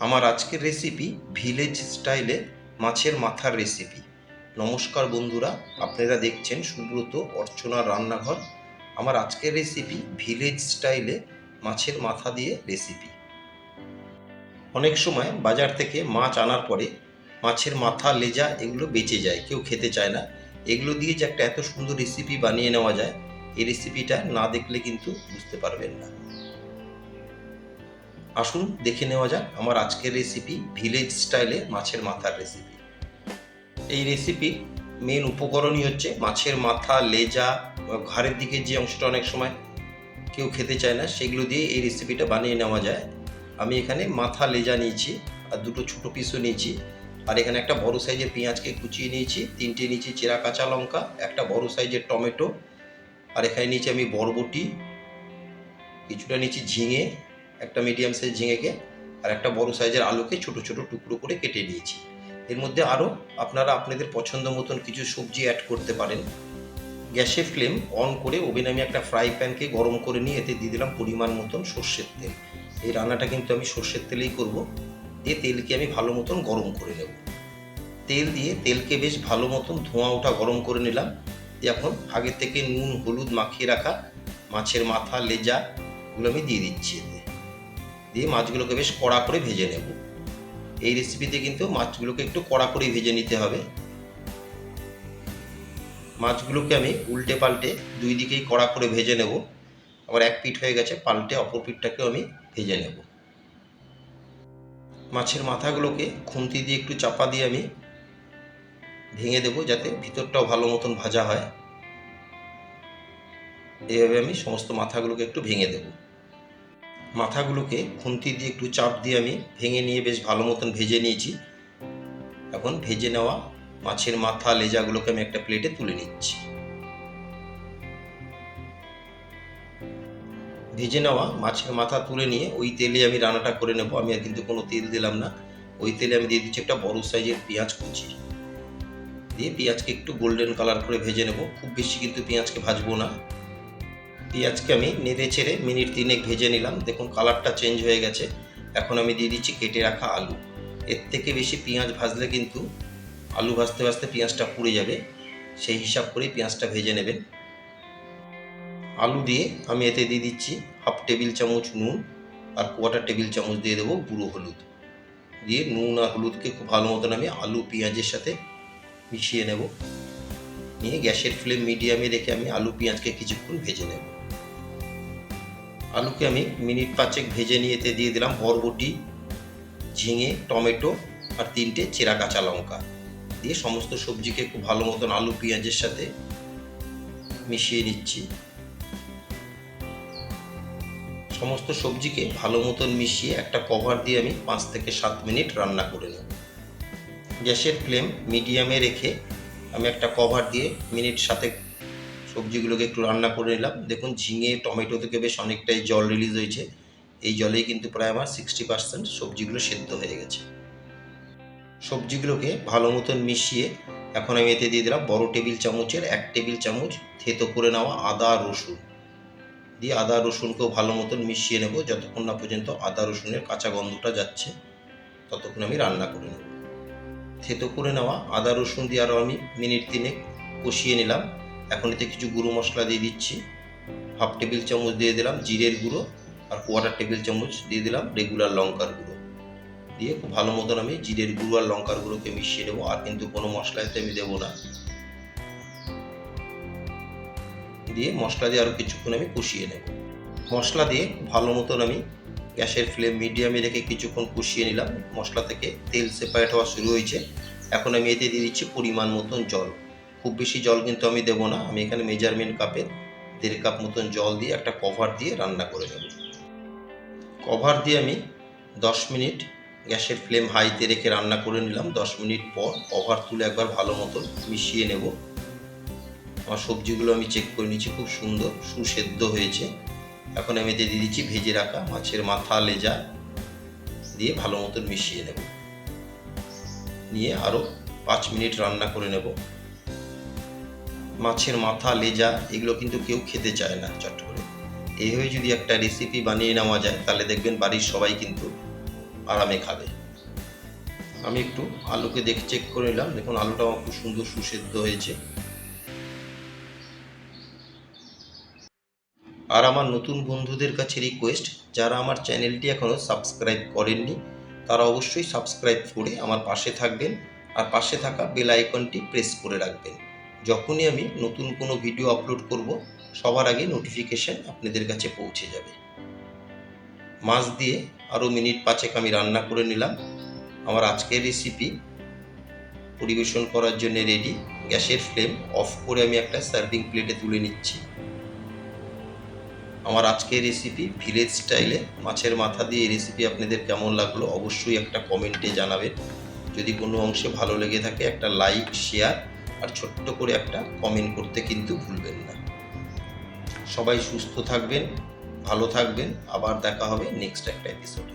আমার আজকের recipe village স্টাইলে মাছের মাথার রেসিপি নমস্কার বন্ধুরা, আপনারা দেখছেন সুব্রত অর্চনার রান্নাঘর। আমার আজকের রেসিপি ভিলেজ স্টাইলে মাছের মাথা দিয়ে রেসিপি অনেক সময় বাজার থেকে মাছ আনার পরে মাছের মাথা, লেজা এগুলো বেঁচে যায়, কেউ খেতে চায় না। এগুলো দিয়ে যে একটা এত সুন্দর রেসিপি বানিয়ে নেওয়া যায়, এই রেসিপিটা না দেখলে কিন্তু বুঝতে পারবেন না। আসুন দেখে নেওয়া যাক আমার আজকের রেসিপি ভিলেজ স্টাইলে মাছের মাথার রেসিপি এই রেসিপির মেন উপকরণই হচ্ছে মাছের মাথা, লেজা, ঘাড়ের দিকে যে অংশটা অনেক সময় কেউ খেতে চায় না, সেগুলো দিয়ে এই রেসিপিটা বানিয়ে নেওয়া যায়। আমি এখানে মাথা, লেজা নিয়েছি আর দুটো ছোটো পিসও নিয়েছি। আর এখানে একটা বড় সাইজের পেঁয়াজকে কুচিয়ে নিয়েছি, তিনটে নিয়েছি চেরা কাঁচা লঙ্কা, একটা বড় সাইজের টমেটো। আর এখানে নিয়েছি আমি বরবটি, কিছুটা নিয়েছি ঝিঙে একটা মিডিয়াম সাইজ ঝিঙেকে আর একটা বড় সাইজের আলুকে ছোট ছোট টুকরো করে কেটে নিয়েছি। এর মধ্যে আরও আপনারা আপনাদের পছন্দ মতন কিছু সবজি অ্যাড করতে পারেন। গ্যাসে ফ্লেম অন করে ওভেনে আমি একটা ফ্রাই প্যানকে গরম করে নিয়ে এতে দিয়ে দিলাম পরিমাণ মতন সর্ষের তেল। এই রান্নাটা কিন্তু আমি সর্ষের তেলেই করব। দিয়ে তেলকে আমি ভালো মতন গরম করে নেব। তেল দিয়ে তেলকে বেশ ভালো মতন ধোঁয়া ওঠা গরম করে নিলাম। এখন আগে থেকে নুন, হলুদ মাখিয়ে রাখা মাছের মাথা, লেজা, এগুলো আমি দিয়ে দিচ্ছি দিয়ে মাছগুলোকে বেশ কড়া করে ভেজে নেব। এই রেসিপিতে কিন্তু মাছগুলোকে একটু কড়া করে ভেজে নিতে হবে। মাছগুলোকে আমি উল্টে পাল্টে দুই দিকেই কড়া করে ভেজে নেব। আবার এক পিঠ হয়ে গেছে, পাল্টে অপর পিঠটাকেও আমি ভেজে নেব। মাছের মাথাগুলোকে খুন্তি দিয়ে একটু চাপা দিয়ে আমি ভেঙে দেবো যাতে ভিতরটাও ভালো মতন ভাজা হয়। এইভাবে আমি সমস্ত মাথাগুলোকে একটু ভেঙে দেবো। মাথাগুলোকে খুন্তি দিয়ে একটু চাপ দিয়ে আমি ভেঙে নিয়ে বেশ ভালো মতন ভেজে নিয়েছি। এখন ভেজে নেওয়া মাছের মাথা লেজাগুলোকে আমি একটা প্লেটে তুলে নিচ্ছি। ভেজে নেওয়া মাছের মাথা তুলে নিয়ে ওই তেলে আমি রান্নাটা করে নেব। আমি আর কিন্তু কোনো তেল দিলাম না। ওই তেলে আমি দিয়ে দিচ্ছি একটা বড় সাইজের পেঁয়াজ কুচি। দিয়ে পেঁয়াজকে একটু গোল্ডেন কালার করে ভেজে নেব। খুব বেশি কিন্তু পেঁয়াজকে ভাজবো না। পেঁয়াজকে আমি নেড়ে ছেড়ে মিনিট তিনেক ভেজে নিলাম। দেখুন কালারটা চেঞ্জ হয়ে গেছে। এখন আমি দিয়ে দিচ্ছি কেটে রাখা আলু। এর থেকে বেশি পেঁয়াজ ভাজলে কিন্তু আলু ভাজতে ভাজতে পেঁয়াজটা পুড়ে যাবে। সেই হিসাব করেই পেঁয়াজটা ভেজে নেবেন। আলু দিয়ে আমি এতে দিয়ে দিচ্ছি হাফ টেবিল চামচ নুন আর কোয়াটার টেবিল চামচ দিয়ে দেবো গুঁড়ো হলুদ। দিয়ে নুন আর হলুদকে খুব ভালো মতন আমি আলু পেঁয়াজের সাথে মিশিয়ে নেব। নিয়ে গ্যাসের ফ্লেম মিডিয়ামে রেখে আমি আলু পেঁয়াজকে কিছুক্ষণ ভেজে নেব। আলুকে আমি মিনিট পাঁচেক ভেজে নিয়ে এতে দিয়ে দিলাম বরবটি, ঝিঙে, টমেটো আর তিনটে চেরা কাঁচা লঙ্কা। দিয়ে সমস্ত সবজিকে খুব ভালো মতন আলু, পেঁয়াজের সাথে মিশিয়ে নিচ্ছি। সমস্ত সবজিকে ভালো মতন মিশিয়ে একটা কভার দিয়ে আমি পাঁচ থেকে সাত মিনিট রান্না করে নেব। গ্যাসের ফ্লেম মিডিয়ামে রেখে আমি একটা কভার দিয়ে মিনিট সাথে সবজিগুলোকে একটু রান্না করে নিলাম। দেখুন, ঝিঙে, টমেটো থেকে বেশ অনেকটাই জল রিলিজ হয়েছে। এই জলেই কিন্তু প্রায় আমার সিক্সটি পার্সেন্ট সবজিগুলো সেদ্ধ হয়ে গেছে। সবজিগুলোকে ভালো মতন মিশিয়ে এখন আমি এতে দিয়ে দিলাম বড় টেবিল চামচের এক টেবিল চামচ থেতো করে নেওয়া আদা, রসুন। দিয়ে আদা, রসুনকেও ভালো মতন মিশিয়ে নেব। যতক্ষণ না পর্যন্ত আদা, রসুনের কাঁচা গন্ধটা যাচ্ছে, ততক্ষণ আমি রান্না করে নেব। থেতো করে নেওয়া আদা, রসুন দিয়ে আরও আমি মিনিট তিনেক কষিয়ে নিলাম। এখন এতে কিছু গুঁড়ো মশলা দিয়ে দিচ্ছি। হাফ টেবিল চামচ দিয়ে দিলাম জিরের গুঁড়ো আর কোয়াটার টেবিল চামচ দিয়ে দিলাম রেগুলার লঙ্কার গুঁড়ো। দিয়ে খুব ভালো মতন আমি জিরের গুঁড়ো আর লঙ্কার গুঁড়োকে মিশিয়ে নেব আর কিন্তু কোনো মশলা এতে আমি দেবো না। দিয়ে মশলা দিয়ে আরও কিছুক্ষণ আমি কষিয়ে নেব। মশলা দিয়ে ভালো মতন আমি গ্যাসের ফ্লেম মিডিয়ামে রেখে কিছুক্ষণ কষিয়ে নিলাম। মশলা থেকে তেল সেপারেট হওয়া শুরু হয়েছে। এখন আমি এতে দিয়ে দিচ্ছি পরিমাণ মতন জল। খুব বেশি জল কিন্তু আমি দেবো না। আমি এখানে মেজারমেন্ট কাপে দেড় কাপ মতন জল দিয়ে একটা কভার দিয়ে রান্না করে নেব। কভার দিয়ে আমি দশ মিনিট গ্যাসের ফ্লেম হাইতে রেখে রান্না করে নিলাম। দশ মিনিট পর কভার তুলে একবার ভালো মতন মিশিয়ে নেব। আমার সবজিগুলো আমি চেক করে নিচ্ছি খুব সুন্দর সুসেদ্ধ হয়েছে। এখন আমি দিয়ে দিচ্ছি ভেজে রাখা মাছের মাথা, লেজা দিয়ে ভালো মতন মিশিয়ে নেব। নিয়ে আরও পাঁচ মিনিট রান্না করে নেব। মাছের মাথা, লেজা এগুলো কিন্তু কেউ খেতে চায় না চট করে এইভাবে যদি একটা রেসিপি বানিয়ে নেওয়া যায়, তাহলে দেখবেন বাড়ির সবাই কিন্তু আরামে খাবে। আমি একটু আলুকে দেখে চেক করে নিলাম। দেখুন, আলুটা আমার খুব সুন্দর সুসেদ্ধ হয়েছে। আর আমার নতুন বন্ধুদের কাছে রিকোয়েস্ট যারা আমার চ্যানেলটি এখনও সাবস্ক্রাইব করেননি, তারা অবশ্যই সাবস্ক্রাইব করে আমার পাশে থাকবেন। আর পাশে থাকা বেল আইকনটি প্রেস করে রাখবেন। যখনই আমি নতুন কোনো ভিডিও আপলোড করব, সবার আগে নোটিফিকেশন আপনাদের কাছে পৌঁছে যাবে। মাছ দিয়ে আরও মিনিট পাঁচেক আমি রান্না করে নিলাম। আমার আজকের রেসিপি পরিবেশন করার জন্য রেডি গ্যাসের ফ্লেম অফ করে আমি একটা সার্ভিং প্লেটে তুলে নিচ্ছি। আমার আজকের রেসিপি ভিলেজ স্টাইলে মাছের মাথা দিয়ে এই রেসিপি আপনাদের কেমন লাগল অবশ্যই একটা কমেন্টে জানাবেন। যদি কোনো অংশে ভালো লেগে থাকে, একটা লাইক শেয়ার আর ছোট্ট করে একটা কমেন্ট করতে কিন্তু ভুলবেন না। সবাই সুস্থ থাকবেন, ভালো থাকবেন। আবার দেখা হবে নেক্সট একটা এপিসোডে